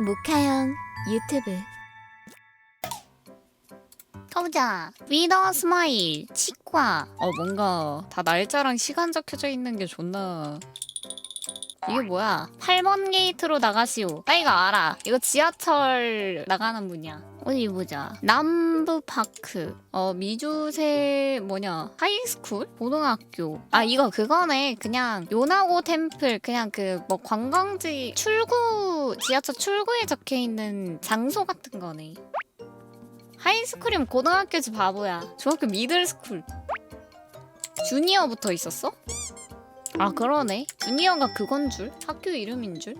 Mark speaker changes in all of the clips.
Speaker 1: 모카형 유튜브
Speaker 2: 가보자. 위더 스마일, 치과. 어 뭔가 다 날짜랑 시간 적혀져 있는 게 존나. 이게 뭐야? 8번 게이트로 나가시오. 나 이거 알아. 이거 지하철 나가는 분이야. 어디 보자. 남부파크. 어 미주세 뭐냐? 하이스쿨? 고등학교. 아 이거 그거네. 그냥 요나고 템플. 그냥 그 뭐 관광지 출구 지하철 출구에 적혀 있는 장소 같은 거네. 하이스쿨이면 고등학교지 바보야. 중학교 미들스쿨. 주니어부터 있었어? 아 그러네. 주니어가 그건 줄? 학교 이름인 줄?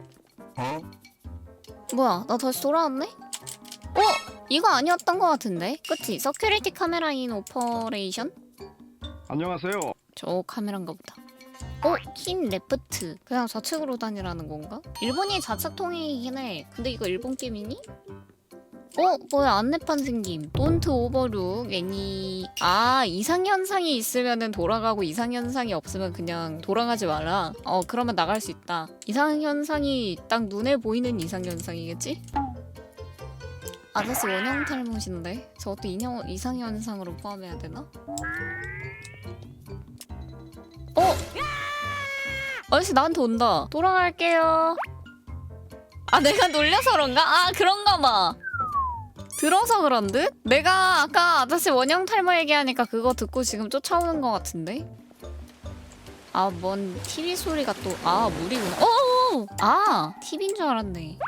Speaker 2: 뭐야 나 다시 돌아왔네? 어? 이거 아니었던 것 같은데? 그치? 서큐리티 카메라 인 오퍼레이션?
Speaker 3: 안녕하세요.
Speaker 2: 저 카메라인가 보다. 어? 킨 레프트. 그냥 좌측으로 다니라는 건가? 일본이 좌측 통행이긴 해. 근데 이거 일본 게임이니? 어? 뭐야 안내판 생김. 돈트 오버룩 애니. 아 이상현상이 있으면은 돌아가고 이상현상이 없으면 그냥 돌아가지 마라. 어 그러면 나갈 수 있다. 이상현상이 딱 눈에 보이는 이상현상이겠지? 아저씨 원형 탈못인데 저것도 인형, 이상현상으로 포함해야 되나? 어? 아저씨 나한테 온다. 돌아갈게요. 아 내가 놀려서 그런가? 아 그런가 봐. 들어서 그런 듯? 내가 아까 아저씨 원형 탈모 얘기하니까 그거 듣고 지금 쫓아오는 것 같은데? 아 뭔 TV 소리가 또 아 물이구나. 어! 아 TV인 줄 알았네.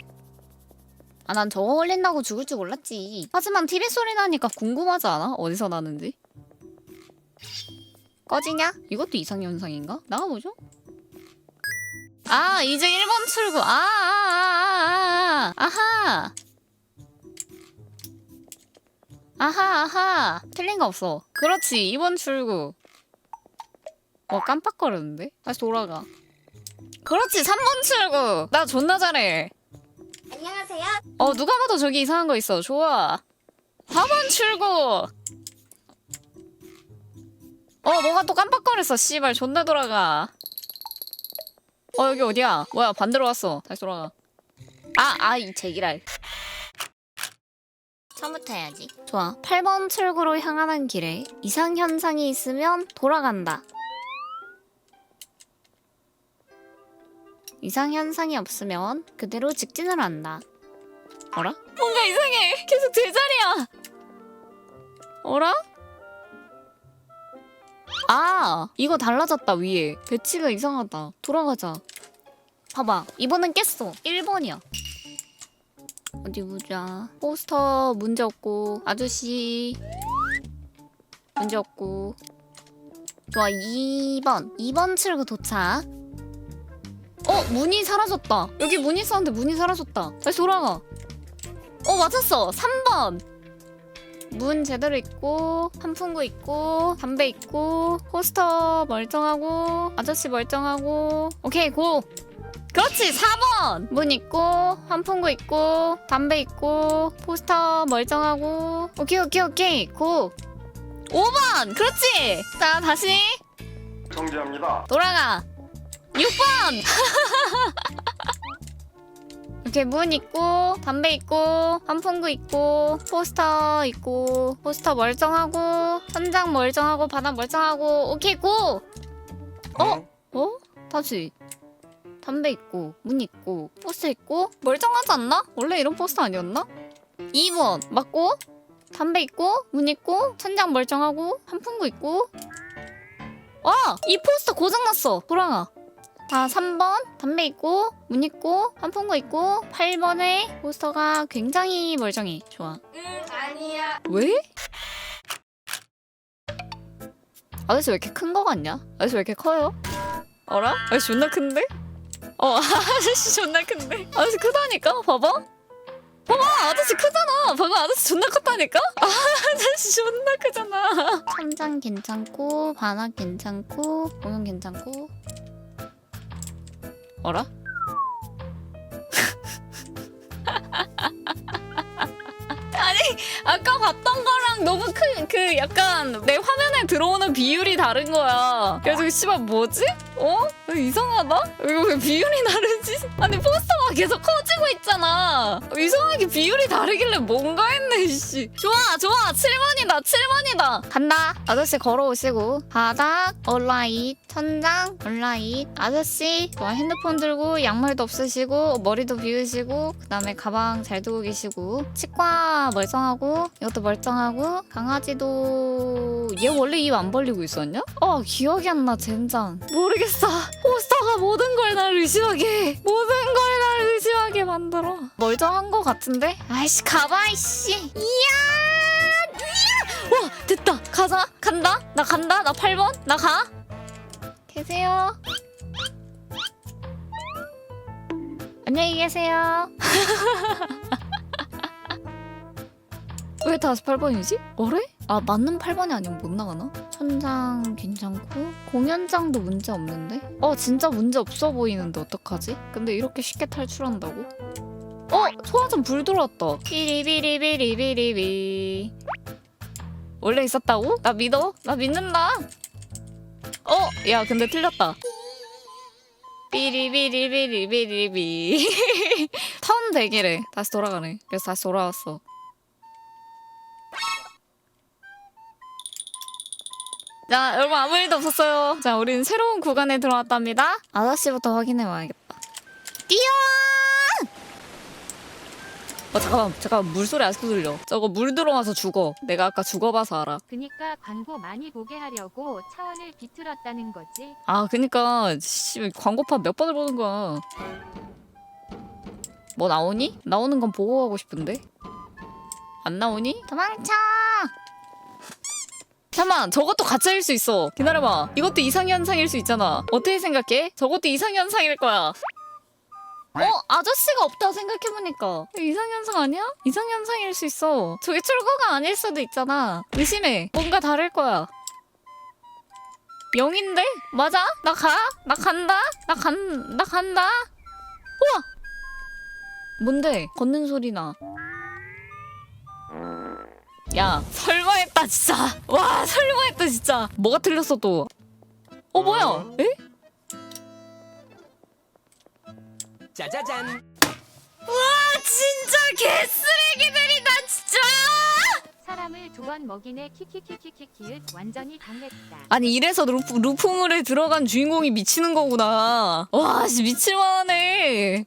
Speaker 2: 아 난 저거 걸린다고 죽을 줄 몰랐지. 하지만 TV 소리 나니까 궁금하지 않아? 어디서 나는지? 꺼지냐? 이것도 이상현상인가? 나가보죠. 아 이제 1번 출구. 아, 아, 아, 아, 아, 아하. 아하 아하. 틀린 거 없어. 그렇지 2번 출구. 어 깜빡거렸는데? 다시 돌아가. 그렇지 3번 출구. 나 존나 잘해.
Speaker 1: 안녕하세요
Speaker 2: 어 누가 봐도 저기 이상한 거 있어. 좋아. 4번 출구. 어 뭐가 또 깜빡거렸어. 씨발 존나 돌아가. 어 여기 어디야? 뭐야 반대로 왔어. 다시 돌아가. 아아이 제기랄. 처음부터 해야지. 좋아. 8번 출구로 향하는 길에 이상 현상이 있으면 돌아간다. 이상 현상이 없으면 그대로 직진을 한다. 어라? 뭔가 이상해. 계속 제자리야. 어라? 아, 이거 달라졌다 위에. 배치가 이상하다. 돌아가자. 봐봐. 이번엔 깼어. 1번이야. 어디 보자. 포스터 문제 없고 아저씨 문제 없고 좋아 2번 2번 출구 도착 어 문이 사라졌다. 여기 문 있었는데 문이 사라졌다. 다시 돌아가. 어 맞았어. 3번. 문 제대로 있고 한풍구 있고 담배 있고 포스터 멀쩡하고 아저씨 멀쩡하고. 오케이 고. 그렇지 4번. 문 있고 한풍구 있고 담배 있고 포스터 멀쩡하고. 오케이 오케이 오케이. 고. 5번. 그렇지. 자 다시.
Speaker 3: 정지합니다.
Speaker 2: 돌아가 6번 이렇게 문 있고 담배 있고 한풍구 있고 포스터 있고 포스터 멀쩡하고 천장 멀쩡하고 바닥 멀쩡하고 오케이 고 어? 어? 다시 담배 있고 문 있고 포스터 있고 멀쩡하지 않나? 원래 이런 포스터 아니었나? 2번 맞고 담배 있고 문 있고 천장 멀쩡하고 한풍구 있고 와! 이 포스터 고장났어 돌아 가아 3번 담배 있고 문 있고 한풍구 있고 8번에 포스터가 굉장히 멀쩡해 좋아
Speaker 1: 응 아니야
Speaker 2: 왜? 아저씨 왜 이렇게 큰 거 같냐? 아저씨 왜 이렇게 커요? 어라? 아저씨 존나 큰데? 어 아저씨 존나 큰데? 아저씨 크다니까? 봐봐 봐봐 아저씨 크잖아 봐봐 아저씨 존나 컸다니까? 아, 아저씨 존나 크잖아 천장 괜찮고 바닥 괜찮고 오면 괜찮고 어라? 아니 아까 봤던 거랑 너무 큰 그 약간 내 화면에 들어오는 비율이 다른 거야. 그래서 씨발 뭐지? 어? 이상하다? 이거 왜 비율이 다르지? 아니 포스터가 계속 커지고 있잖아. 이상하게 비율이 다르길래 뭔가 했네 씨. 좋아 좋아 7번이다 7번이다. 간다. 아저씨 걸어오시고 바닥 얼라잇 천장 얼라잇 아저씨 좋아 핸드폰 들고 양말도 없으시고 머리도 비우시고 그다음에 가방 잘 두고 계시고 치과 멀쩡하고 이것도 멀쩡하고 강아지도 얘 원래 입 안 벌리고 있었냐? 어 기억이 안 나 젠장 모르겠어 포스터가 모든 걸 날 의심하게 모든 걸 날 의심하게 만들어. 멀쩡한 거 같은데? 아이씨 가봐 이씨. 이야 와 됐다. 가자. 간다. 나 간다. 나 8번. 나 가. 계세요. 안녕히 계세요. 왜 다시 8번이지? 어래? 아 맞는 8번이 아니면 못 나가나? 천장 괜찮고 공연장도 문제 없는데? 어 진짜 문제 없어 보이는데 어떡하지? 근데 이렇게 쉽게 탈출한다고? 어! 소화전 불 들어왔다 비리비리비리비리비 원래 있었다고? 나 믿어? 나 믿는다 어! 야 근데 틀렸다 비리비리비리비리비 턴 대기래 다시 돌아가네 그래서 다시 돌아왔어 자, 여러분 아무 일도 없었어요. 자, 우리는 새로운 구간에 들어왔답니다. 아저씨부터 확인해 와야겠다. 뛰어! 어 잠깐만, 잠깐만 물소리 아직도 들려. 저거 물 들어와서 죽어. 내가 아까 죽어봐서 알아.
Speaker 4: 그니까 광고 많이 보게 하려고 차원을 비틀었다는 거지.
Speaker 2: 아, 그니까 씨 광고판 몇 번을 보는 거야. 뭐 나오니? 나오는 건 보고 가고 싶은데. 안 나오니? 도망쳐. 잠깐만, 저것도 가짜일 수 있어. 기다려봐. 이것도 이상현상일 수 있잖아. 어떻게 생각해? 저것도 이상현상일 거야. 어? 아저씨가 없다 생각해보니까 이상현상 아니야? 이상현상일 수 있어 저게 출구가 아닐 수도 있잖아 의심해 뭔가 다를 거야 영인데? 맞아? 나 가? 나 간다? 나 간, 나 간다? 우와! 뭔데? 걷는 소리 나. 야, 설마했다, 진짜. 와, 설마했다, 진짜. 뭐가 틀렸어, 또. 어, 뭐야? 에?
Speaker 5: 짜자잔.
Speaker 2: 아, 진짜 개쓰레기들이다, 진짜!
Speaker 4: 사람을 두 번 먹이네 키키키키키키을 완전히 당했다.
Speaker 2: 아니, 이래서 루프, 루프물에 들어간 주인공이 미치는 거구나. 와, 씨, 미칠만하네.